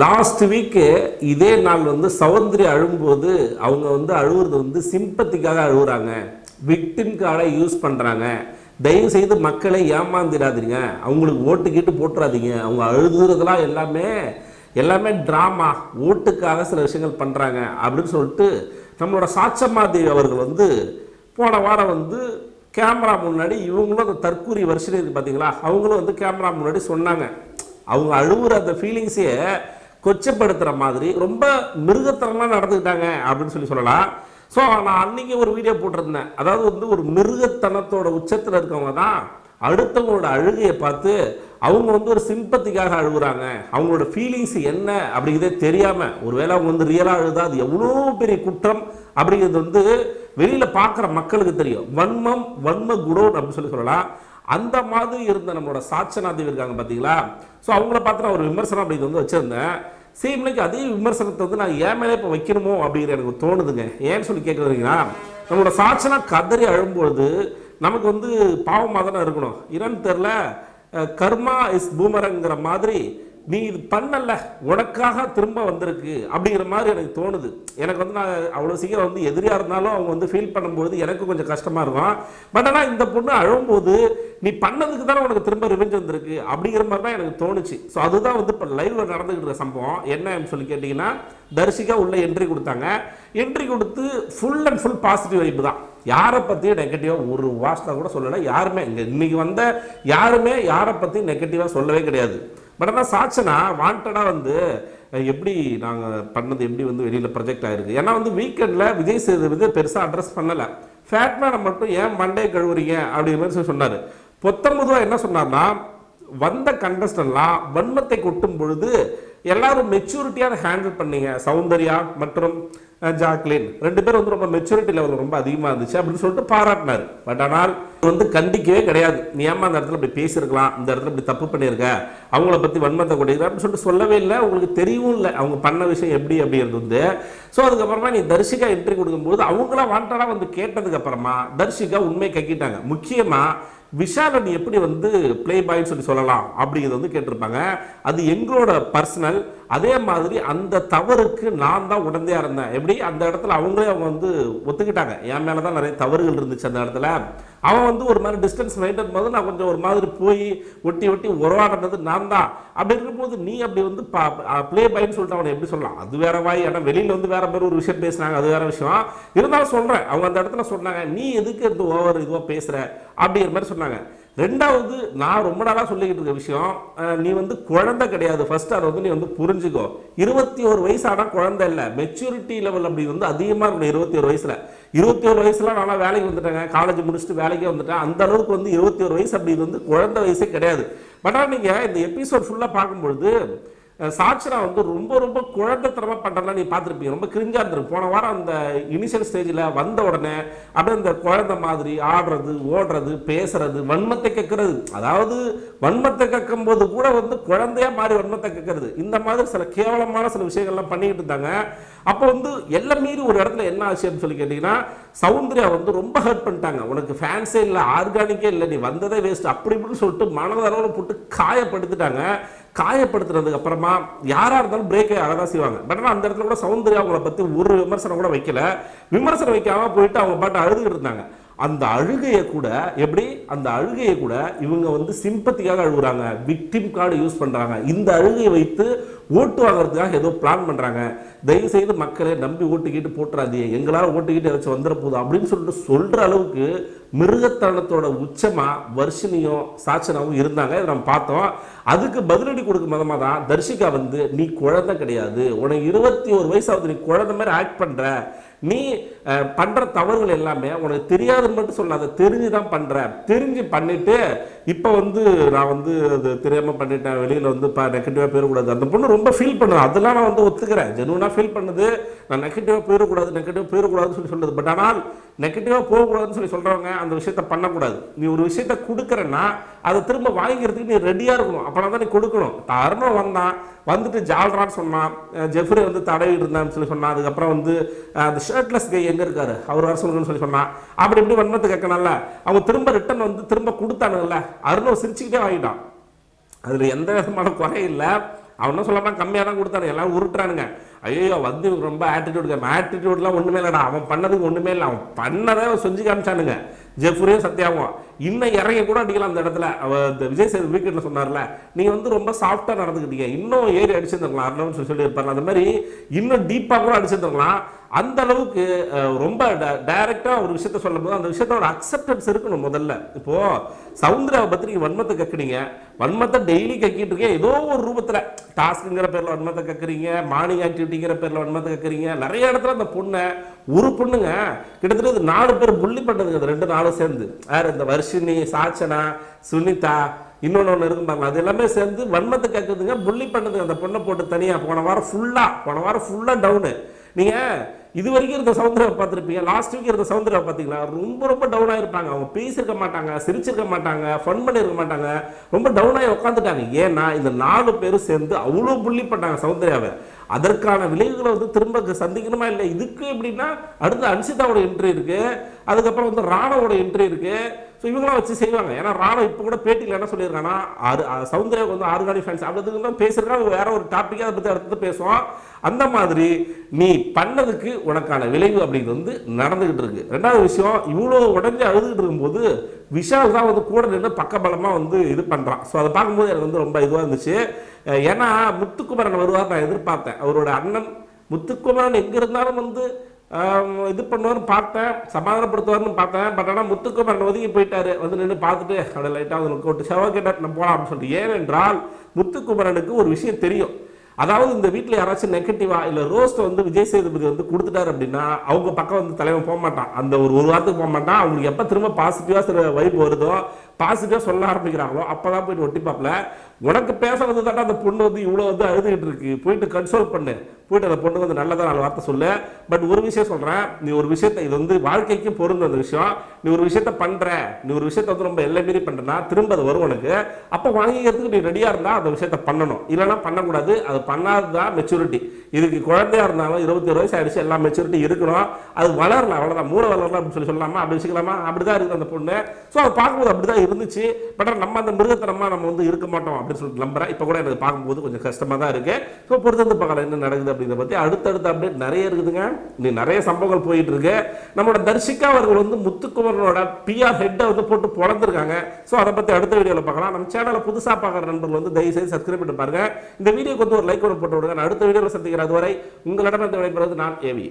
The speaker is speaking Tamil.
லாஸ்ட் வீக்கு இதே நாள் வந்து சௌந்தரி அழும்போது அவங்க வந்து அழுவுறது வந்து சிம்பத்திக்காக அழுகுறாங்க விக்டிம் கார்டை யூஸ் பண்ணுறாங்க தயவு செய்து மக்களை ஏமாந்திடாதீங்க. அவங்களுக்கு ஓட்டு கீட்டு போட்டுறாதீங்க. அவங்க அழுதுறதுலாம் எல்லாமே எல்லாமே ட்ராமா ஓட்டுக்காக சில விஷயங்கள் பண்ணுறாங்க அப்படின்னு சொல்லிட்டு நம்மளோட சாட்சமாதேவி அவர்கள் வந்து போன வாரம் வந்து கேமரா முன்னாடி இவங்களும் அந்த தற்கூரி வருஷம் இருக்கு பார்த்தீங்களா அவங்களும் வந்து கேமரா முன்னாடி சொன்னாங்க. அவங்க அழுவுற அந்த ஃபீலிங்ஸையே கொச்சப்படுத்துகிற மாதிரி ரொம்ப மிருகத்தனமாக நடந்துக்கிட்டாங்க அப்படின்னு சொல்லி சொல்லலாம். ஸோ நான் அன்னைக்கு ஒரு வீடியோ போட்டிருந்தேன். அதாவது வந்து ஒரு மிருகத்தனத்தோட உச்சத்தில் இருக்கவங்க தான் அடுத்தவங்களோட அழுகையை பார்த்து அவங்க வந்து ஒரு சிம்பத்திக்காக அழுகுறாங்க. அவங்களோட ஃபீலிங்ஸ் என்ன அப்படிங்கிறதே தெரியாமல் ஒருவேளை அவங்க வந்து ரியலாக அழுதா அது எவ்வளோ பெரிய குற்றம் அப்படிங்கிறது வந்து வெளியில் பார்க்குற மக்களுக்கு தெரியும். வன்மம் வன்ம குடோன் அப்படின்னு சொல்லி சொல்லலாம். அந்த மாதிரி இருந்த நம்மளோட சாட்சநாதேவி இருக்காங்க பார்த்தீங்களா ஸோ அவங்கள பார்த்து நான் ஒரு விமர்சனம் அப்படிங்கிறது வந்து வச்சுருந்தேன். சரி அதே விமர்சனத்தை வந்து நான் ஏன் மேலே இப்போ வைக்கணுமோ அப்படிங்கிற எனக்கு தோணுதுங்க. ஏன்னு சொல்லி கேட்குறீங்கன்னா நம்மளோட சாட்சனா கதறி அழும்பொழுது நமக்கு வந்து பாவமாக தானே இருக்கணும். என்னன்னு தெரில கர்மா இஸ் பூமரங்கிற மாதிரி நீ இது பண்ணல உனக்காக திரும்ப வந்திருக்கு அப்படிங்கிற மாதிரி எனக்கு தோணுது. எனக்கு வந்து நான் அவ்வளோ சீக்கிரம் வந்து எதிரியாக இருந்தாலும் அவங்க வந்து ஃபீல் பண்ணும்போது எனக்கு கொஞ்சம் கஷ்டமாக இருக்கும். பட் ஆனால் இந்த பொண்ணு அழும்போது நீ பண்ணதுக்கு தானே உனக்கு திரும்ப ரிவெஞ்ச் வந்திருக்கு? அப்படிங்கிற மாதிரி தான் எனக்கு தோணுச்சு. ஸோ அதுதான் வந்து இப்போ லைவில் நடந்துகிட்டு இருக்க சம்பவம். என்னன்னு சொல்லி கேட்டிங்கன்னா தரிசிகா உள்ள என்ட்ரி கொடுத்தாங்க. என்ட்ரி கொடுத்து ஃபுல் அண்ட் ஃபுல் பாசிட்டிவ் வைப்பு தான். யாரை பற்றியும் நெகட்டிவாக ஒரு வாசனை கூட சொல்லலை. யாருமே இங்கே இன்னைக்கு வந்த யாருமே யாரை பற்றியும் நெகட்டிவாக சொல்லவே கிடையாது. பட் ஆனால் சாட்சனா வாண்டடாக வந்து எப்படி நாங்கள் பண்ணது எப்படி வந்து வெளியில் ப்ரொஜெக்ட் ஆயிருக்கு? ஏன்னா வந்து வீக்கெண்டில் விஜய் சேதுபதி பெருசாக அட்ரஸ் பண்ணலை. ஃபேட்மேனை மட்டும் ஏன் மண்டே கழுவுறீங்க? அப்படிங்கிற மாதிரி சொல்லி சொன்னார். பொத்தம்பதுவா என்ன சொன்னார்னா வந்த கண்டஸ்டன்லாம் வன்மத்தை கொட்டும் பொழுது எல்லாரும் மெச்சூரிட்டியாக ஹேண்டில் பண்ணீங்க. சௌந்தர்யா மற்றும் ஜாக்லின். ரெண்டு பேரும் வந்து ரொம்ப மெச்சூரிட்டி லெவல் ரொம்ப அதிகமாக இருந்துச்சு அப்படின்னு சொல்லிட்டு பாராட்டினார். பட் ஆனால் வந்து கண்டிக்கவே கிடையாது. நீ ஏமா அந்த இடத்துல இப்படி பேசியிருக்கலாம்? இந்த இடத்துல இப்படி தப்பு பண்ணியிருக்க? அவங்கள பற்றி வன்மத்தை கொடுக்குற அப்படின்னு சொல்லிட்டு சொல்லவே இல்லை. உங்களுக்கு தெரியவும் இல்லை. அவங்க பண்ண விஷயம் எப்படி அப்படிங்கிறது வந்து ஸோ அதுக்கப்புறமா நீ தர்ஷிகா என்ட்ரி கொடுக்கும்போது அவங்களாம் வாண்டடாக வந்து கேட்டதுக்கப்புறமா தர்ஷிகா உண்மையை கக்கிட்டாங்க. முக்கியமாக விஷாலன் எப்படி வந்து ப்ளே பாய்னு சொல்லி சொல்லலாம் அப்படிங்கிறது வந்து கேட்டிருப்பாங்க. அது எங்களோட பர்சனல் அதே மாதிரி அந்த தவறுக்கு நான் தான் உடந்தே இருந்தேன். எப்படி? அந்த இடத்துல அவங்களே அவங்க வந்து ஒத்துக்கிட்டாங்க. என் மேலே தான் நிறைய தவறுகள் இருந்துச்சு அந்த இடத்துல. அவன் வந்து ஒரு மாதிரி டிஸ்டன்ஸ் மெயின்டைன் போது நான் கொஞ்சம் ஒரு மாதிரி போய் ஒட்டி ஒட்டி உறவாடினது நான் தான். அப்படி இருக்கும்போது நீ அப்படி வந்து பா ப்ளே பாய்னு சொல்லிட்டு அவனை எப்படி சொல்லலாம்? அது வேற வாய். ஏன்னா வெளியில் வந்து வேற மாதிரி ஒரு விஷயம் பேசுனாங்க அது வேற விஷயம். இருந்தாலும் சொல்கிறேன் அவங்க அந்த இடத்துல சொன்னாங்க நீ எதுக்கு இந்த ஓவர் இதுவாக பேசுகிற அப்படிங்கிற மாதிரி சொன்னாங்க. ரெண்டாவது நான் ரொம்ப நாளாக சொல்லிக்கிட்டு இருக்க விஷயம் நீ வந்து குழந்தை கிடையாது. ஃபர்ஸ்ட் அதை வந்து நீ வந்து புரிஞ்சுக்கோ. இருபத்தி ஒரு வயசு ஆனால் குழந்தை இல்லை. மெச்சூரிட்டி லெவல் அப்படி வந்து அதிகமாக இருக்கணும் இருபத்தி ஒரு வயசில். இருபத்தி ஒரு வயசுல நானா வேலைக்கு வந்துட்டேங்க. காலேஜ் முடிச்சுட்டு வேலைக்கே வந்துட்டேன். அந்த அளவுக்கு வந்து இருபத்தி ஒரு வயசு அப்படி வந்து குழந்தை வயசே கிடையாது. பட் ஆனால் நீங்கள் இந்த எபிசோட் ஃபுல்லாக பார்க்கும்பொழுது சாட்சரா வந்து ரொம்ப ரொம்ப குழந்தைத்தனமா பண்ணுறதுலாம் நீ பார்த்துருப்பீங்க. ரொம்ப கிரிஞ்சாக இருந்திருக்கு போன வாரம் அந்த இனிஷியல் ஸ்டேஜில் வந்த உடனே அப்படியே இந்த குழந்தை மாதிரி ஆடுறது ஓடுறது பேசுறது வன்மத்தை கேட்கறது. அதாவது வன்மத்தை கேட்கும் போது கூட வந்து குழந்தையாக மாறி வன்மத்தை கேட்கறது. இந்த மாதிரி சில கேவலமான சில விஷயங்கள்லாம் பண்ணிக்கிட்டு இருந்தாங்க. அப்போ வந்து எல்லாம் மீறி ஒரு இடத்துல என்ன ஆச்சுன்னு சொல்லி கேட்டிங்கன்னா சௌந்தர்யா வந்து ரொம்ப ஹர்ட் பண்ணிட்டாங்க. உனக்கு ஃபேன்ஸே இல்லை ஆர்கானிக்கே இல்லை நீ வந்ததே வேஸ்ட் அப்படி இப்படின்னு சொல்லிட்டு மனதளவில் போட்டு காயப்படுத்திட்டாங்க. காயப்படுத்துறதுக்கு அப்புறமா யாராக இருந்தாலும் பிரேக்கை அழகா செய்வாங்க. பட் ஆனால் அந்த இடத்துல கூட சௌந்தர்யா அவங்கள பற்றி ஒரு விமர்சனம் கூட வைக்கல. விமர்சனம் வைக்காமல் போயிட்டு அவங்க பாட்டு அழுதுகிட்டு இருந்தாங்க. அந்த அழுகையை கூட எப்படி? அந்த அழுகையை கூட இவங்க வந்து சிம்பத்திக்காக அழுகுறாங்க. விக்டிம் கார்டு யூஸ் பண்ணுறாங்க இந்த அழுகையை வைத்து ஓட்டு வாங்குறதுக்காக ஏதோ பிளான் பண்ணுறாங்க தயவு செய்து மக்களை நம்பி ஓட்டுக்கிட்டு போட்டுறாதீங்க. எங்களால் ஓட்டுக்கிட்டு ஏதாச்சும் வந்துட போதும் அப்படின்னு சொல்லிட்டு சொல்ற அளவுக்கு மிருகத்தனத்தோட உச்சமா வர்ஷினியும் சாச்சனாவும் இருந்தாங்க. இதை நம்ம பார்த்தோம். அதுக்கு பதிலடி கொடுக்கும் விதமாக தான் தர்ஷிகா வந்து நீ குழந்தை கிடையாது. உனக்கு இருபத்தி ஒரு வயசாவது நீ குழந்தை மாதிரி ஆக்ட் பண்ற. நீ பண்ணுற பண்ற தவறுகள் எல்லாமே உனக்கு தெரியாதுன்னு மட்டும் சொல்லாத. தெரிஞ்சு தான் பண்ணுற தெரிஞ்சு பண்ணிட்டு இப்போ வந்து நான் வந்து அது தெரியாமல் பண்ணிட்டேன். வெளியில வந்து இப்போ நெகட்டிவாக போயிடக்கூடாது அந்த பொண்ணு ரொம்ப ஃபீல் பண்ணுது. அதெல்லாம் நான் வந்து ஒத்துக்கிறேன். ஜெனுவனா ஃபீல் பண்ணுது. நான் நெகட்டிவாக போயிடக்கூடாது நெகட்டிவாக போயிடக்கூடாதுன்னு சொல்லி சொல்லுது பட் ஆனால் நெகட்டிவாக போகக்கூடாதுன்னு சொல்லி சொல்றவங்க அந்த விஷயத்த பண்ணக்கூடாது. நீ ஒரு விஷயத்த கொடுக்குறேன்னா அதை திரும்ப வாங்கிக்கிறதுக்கு நீ ரெடியா இருக்கணும். அப்போனா தான் நீ கொடுக்கணும். தரணும் வந்தான் வந்துட்டு ஜால்ரான்னு சொன்னான் ஜெஃப்ரி வந்து தடவி இருந்தான்னு சொல்லி சொன்னான் அதுக்கப்புறம் வந்து அந்த ஷர்ட்லெஸ் கை எங்கே இருக்காரு? அவர் வர சொல்லுங்கன்னு சொல்லி சொன்னான் அப்படி இப்படி வன்மத்தை கேட்கணும்ல. அவங்க திரும்ப ரிட்டர்ன் வந்து திரும்ப கொடுத்தானுங்கல்ல. அருணம் சிரிச்சுக்கிட்டே வாங்கிட்டான். அதில் எந்த விதமான குறையும் இல்லை. அவனும் சொல்லப்பா கம்மியாக தான் கொடுத்தானு எல்லாம் உருட்டுறானுங்க. ஐயோ வந்து இவனுக்கு ரொம்ப ஆட்டிடியூட் ஆட்டிடியூட்லாம் ஒன்றுமே இல்லைடா அவன் பண்ணதுக்கு ஒன்றுமே இல்லை அவன் பண்ணதை அவன் செஞ்சு காமிச்சானுங்க. ஜெஃப்ரியும் சத்யாவும். இன்னும் இறங்கி கூட அடிக்கலாம் அந்த இடத்துல. இந்த விஜய் சேது வீக்கெண்டில் சொன்னார்ல நீங்கள் வந்து ரொம்ப சாஃப்டாக நடந்துக்கிட்டீங்க. இன்னும் ஏறி அடிச்சிருந்துருக்கலாம் அருணவன் சொல்லி சொல்லி அந்த மாதிரி இன்னும் டீப்பாக கூட அடிச்சிருந்துருக்கலாம். அந்த அளவுக்கு ரொம்ப டைரெக்டாக ஒரு விஷயத்த சொல்லும்போது அந்த விஷயத்தோட அக்செப்டன்ஸ் இருக்கணும் முதல்ல. இப்போது சவுந்தராவை பத்தி நீங்க வன்மத்தை கேட்குறீங்க வன்மத்தை டெய்லி கக்கிட்டு இருக்கேன். ஏதோ ஒரு ரூபத்தில் டாஸ்க்குங்கிற பேரில் வன்மத்தை கக்குறீங்க மார்னிங் ஆக்டிவிட்டிங்கிற பேரில் வன்மத்தை கக்குறீங்க. நிறைய இடத்துல அந்த பொண்ணை ஒரு பொண்ணுங்க கிட்டத்தட்ட இது நாலு பேர் புள்ளி பண்ணதுங்க அது ரெண்டு நாளும் சேர்ந்து. யார் இந்த வர்ஷினி சாச்சனா சுனிதா இன்னொன்று ஒன்று இருக்கும் பாருங்க. அது எல்லாமே சேர்ந்து வன்மத்தை கேட்குதுங்க புள்ளி பண்ணுதுங்க அந்த பொண்ணை போட்டு தனியாக போன வாரம் ஃபுல்லாக போன வாரம் ஃபுல்லாக டவுனு நீங்கள் இது வரைக்கும் இருந்த சவுந்தரவை பார்த்துருப்பீங்க. லாஸ்ட் வீக் இருந்த சவுந்தரவை பார்த்தீங்களா? ரொம்ப ரொம்ப டவுன் இருப்பாங்க அவங்க பேசியிருக்க மாட்டாங்க சிரிச்சிருக்க மாட்டாங்க ஃபன் பண்ணியிருக்க மாட்டாங்க. ரொம்ப டவுன் ஆகி உட்காந்துட்டாங்க ஏன்னா இந்த நாலு பேரும் சேர்ந்து அவ்வளோ புள்ளி பண்ணாங்க சவுந்தர்யாவை. அதற்கான விளைவுகளை வந்து திரும்ப சந்திக்கணுமா இல்லை இதுக்கு எப்படின்னா அடுத்து அன்சிதாவோட என்ட்ரி இருக்குது அதுக்கப்புறம் வந்து ராணவோட என்ட்ரி இருக்குது ஸோ இவங்களாம் வச்சு செய்வாங்க. ஏன்னா ராணவ இப்போ கூட பேட்டியில் என்ன சொல்லியிருக்காங்கன்னா ஆறு அஹ் சௌந்தர்யாவுக்கு வந்து ஆர்கானிக் ஃபேன்ஸ் அப்படிங்கிறது தான் பேசுகிறாங்க வேற ஒரு டாப்பிக்காக அதை பற்றி அடுத்து பேசுவோம். அந்த மாதிரி நீ பண்ணதுக்கு உனக்கான விளைவு அப்படிங்கிறது வந்து நடந்துகிட்டு இருக்கு. ரெண்டாவது விஷயம் இவ்வளோ உடஞ்சி அழுதுகிட்டு இருக்கும்போது விஷால் தான் வந்து கூட நின்று பக்கபலமாக வந்து இது பண்ணுறான் ஸோ அதை பார்க்கும்போது எனக்கு வந்து ரொம்ப இதுவாக இருந்துச்சு. ஏன்னா முத்துக்குமரன் வருவார் நான் எதிர்பார்த்தேன். அவரோட அண்ணன் முத்துக்குமரன் எங்கே இருந்தாலும் வந்து இது பண்ணுவார்னு பார்த்தேன் சமாதானப்படுத்துவார்னு பார்த்தேன் பட் ஆனால் முத்துக்குமரன் ஒதுங்கி போயிட்டாரு. வந்து நின்று பார்த்துட்டு அப்படியே லைட்டாக வந்து கூட்டு செவ கேட்டார் நம்ம போகலாம் அப்படின்னு சொல்லிட்டு. ஏனென்றால் முத்துக்குமரனுக்கு ஒரு விஷயம் தெரியும். அதாவது இந்த வீட்டில் யாராச்சும் நெகட்டிவா இல்லை ரோஸ்ட் வந்து விஜய் சேதுபதி வந்து கொடுத்துட்டாரு அப்படின்னா அவங்க பக்கம் வந்து தலைவன் போக மாட்டான். அந்த ஒரு ஒரு வாரத்துக்கு போக மாட்டான். அவங்களுக்கு எப்போ திரும்ப பாசிட்டிவாக சில வைப் வருதோ பாசிட்டிவாக சொல்ல ஆரம்பிக்கிறாங்களோ அப்போ தான் போயிட்டு ஒட்டி பார்ப்பல. உனக்கு பேசுறது தாண்டா அந்த பொண்ணு வந்து இவ்வளோ வந்து அழுதுகிட்டு இருக்கு. போயிட்டு கன்சோல் பண்ணு. போயிட்டு அந்த பொண்ணு வந்து நல்லதா நாலு வார்த்தை சொல்லு. பட் ஒரு விஷயம் சொல்கிறேன் நீ ஒரு விஷயத்த இது வந்து வாழ்க்கைக்கு பொருந்தும் அந்த விஷயம். நீ ஒரு விஷயத்த பண்ணுற நீ ஒரு விஷயத்த வந்து ரொம்ப எல்லை மீறி திரும்ப அது வரும் உனக்கு. அப்போ வாங்கிக்கிறதுக்கு நீ ரெடியாக இருந்தால் அந்த விஷயத்த பண்ணணும். இல்லைன்னா பண்ணக்கூடாது. அது பண்ணாததான் மெச்சூரிட்டி இதுக்கு குழந்தையா இருந்தாலும் இருபத்தி ஒரு வயசு ஆயிடுச்சு எல்லாம் மெச்சூரிட்டி இருக்கணும். அது வளரலாம். அவ்வளோதான் மூளை வளரலாம் அப்படின்னு சொல்லி சொல்லலாமா? அப்படி வச்சுக்கலாமா? அப்படிதான் இருக்குது அந்த பொண்ணு. ஸோ அதை பார்க்கும்போது அப்படிதான் இருந்துச்சு. பட் நம்ம அந்த மிருகத்தனமாக நம்ம வந்து இருக்க மாட்டோம் அப்படின்னு சொல்லிட்டு நம்புறேன். இப்போ கூட எனக்கு பார்க்கும்போது கொஞ்சம் கஷ்டமாக தான் இருக்கு. ஸோ பொறுத்து வந்து பார்க்கலாம் என்ன நடக்குது அப்படிங்கிறத பற்றி அடுத்தடுத்த அப்டேட் நிறைய இருக்குதுங்க. நீ நிறைய சம்பவங்கள் போயிட்டு இருக்கு. நம்மளோட தர்ஷிகா அவர்கள் வந்து முத்துக்குமரனோட பிஆர் ஹெட்டை வந்து போட்டு பொழந்திருக்காங்க. ஸோ அதை பற்றி அடுத்த வீடியோவில் பார்க்கலாம். நம்ம சேனலை புதுசாக பார்க்குற நண்பர்கள் வந்து தயவு செய்து சப்ஸ்கிரைப் பண்ணி பாருங்க. இந்த வீடியோக்கு வந்து ஒரு லைக் ஒன்று போட்டு விடுங்க. நான் அடுத்த வீடியோவில் சந்திக்கிறேன். அதுவரை உங்களிடம் விடைபெறுவது நான் ஏவி